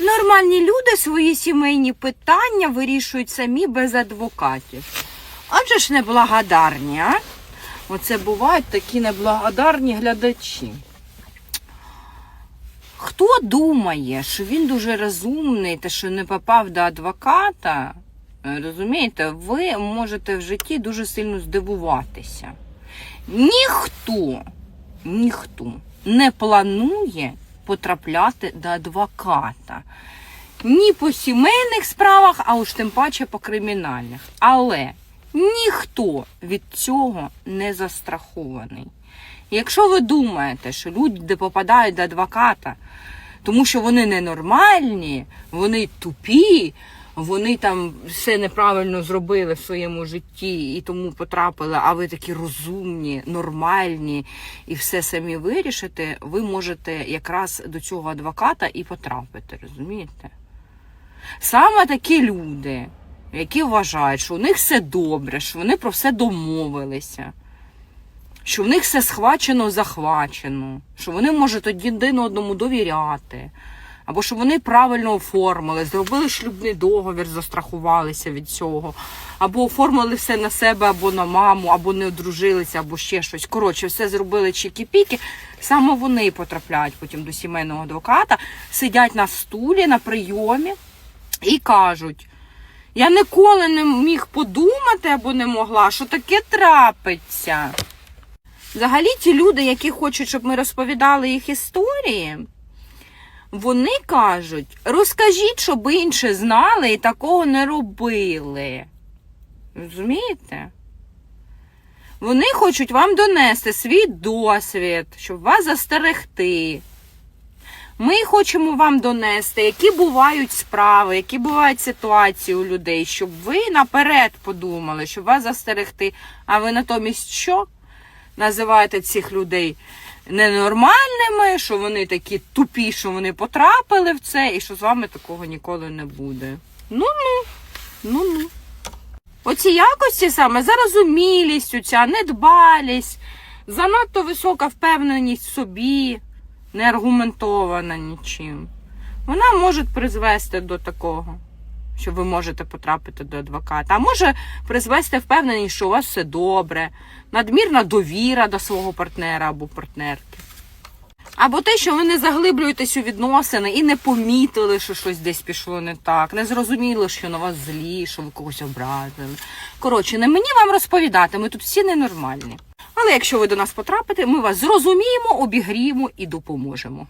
Нормальні люди свої сімейні питання вирішують самі без адвокатів. Адже ж неблагодарні, а? Оце бувають такі неблагодарні глядачі. Хто думає, що він дуже розумний та що не попав до адвоката, розумієте, ви можете в житті дуже сильно здивуватися. Ніхто, ніхто не планує потрапляти до адвоката. Ні по сімейних справах, а уж тим паче по кримінальних. Але ніхто від цього не застрахований. Якщо ви думаєте, що люди попадають до адвоката, тому що вони ненормальні, вони тупі, вони там все неправильно зробили в своєму житті і тому потрапили, а ви такі розумні, нормальні і все самі вирішите, ви можете якраз до цього адвоката і потрапити, розумієте? Саме такі люди, які вважають, що у них все добре, що вони про все домовилися що в них все схвачено, захвачено, що вони можуть один одному довіряти, або що вони правильно оформили, зробили шлюбний договір, застрахувалися від цього, або оформили все на себе, або на маму, або не одружилися, або ще щось. Коротше, все зробили чікі-піки. Саме вони потрапляють потім до сімейного адвоката, сидять на стулі на прийомі і кажуть. Я ніколи не міг подумати або не могла, що таке трапиться. Взагалі, ті люди, які хочуть, щоб ми розповідали їх історії, вони кажуть: розкажіть, щоб інші знали і такого не робили. Розумієте? Вони хочуть вам донести свій досвід, щоб вас застерегти. Ми хочемо вам донести, які бувають справи, які бувають ситуації у людей, щоб ви наперед подумали, щоб вас застерегти. А ви натомість що? називаєте цих людей ненормальними, що вони такі тупі, що вони потрапили в це, і що з вами такого ніколи не буде. Ну-ну, ну-ну. Оці якості саме зарозумілість, оця недбалість, занадто висока впевненість в собі, не аргументована нічим. Вона може призвести до такого, що ви можете потрапити до адвоката. А може призвести впевненість, що у вас все добре, надмірна довіра до свого партнера або партнерки. Або те, що ви не заглиблюєтесь у відносини і не помітили, що щось десь пішло не так, не зрозуміли, що на вас злі, що ви когось образили. Коротше, не мені вам розповідати, ми тут всі ненормальні. Але якщо ви до нас потрапите, ми вас зрозуміємо, обігріємо і допоможемо.